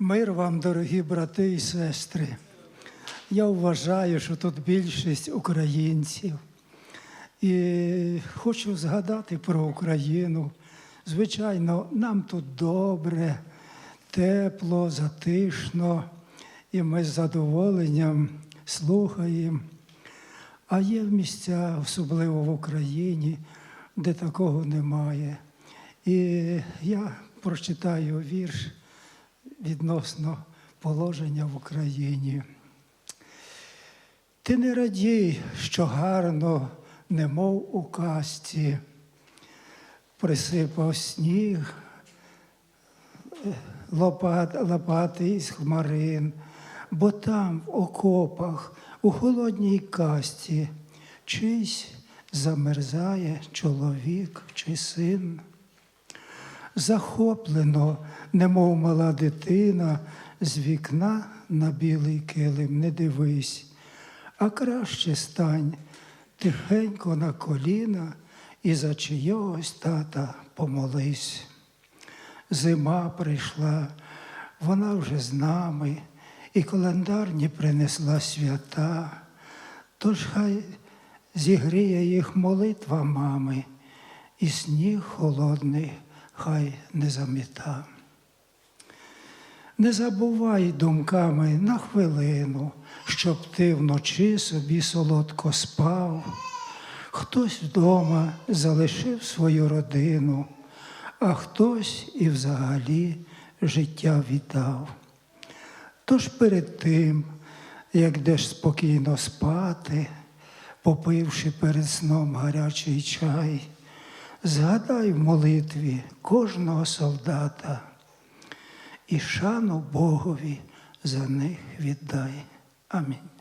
Мир вам, дорогі брати і сестри. Я вважаю, що тут більшість українців. І хочу згадати про Україну. Звичайно, нам тут добре, тепло, затишно, і ми з задоволенням слухаємо. А є місця, особливо в Україні, де такого немає. І я прочитаю вірш відносно положення в Україні. Ти не радій, що гарно, немов у казці, присипав сніг, лопат, лопати із хмарин, бо там, в окопах, у холодній касті, чийсь замерзає чоловік чи син захоплено, немов мала дитина, з вікна на білий килим не дивись, а краще стань тихенько на коліна і за чийогось тата помолись. Зима прийшла, вона вже з нами, і календарні принесла свята, тож хай зігріє їх молитва мами, і сніг холодний хай не заміта. Не забувай думками на хвилину, щоб ти вночі собі солодко спав. Хтось вдома залишив свою родину, а хтось і взагалі життя віддав. Тож перед тим, як йдеш спокійно спати, попивши перед сном гарячий чай, згадай в молитві кожного солдата і шану Богові за них віддай. Амінь.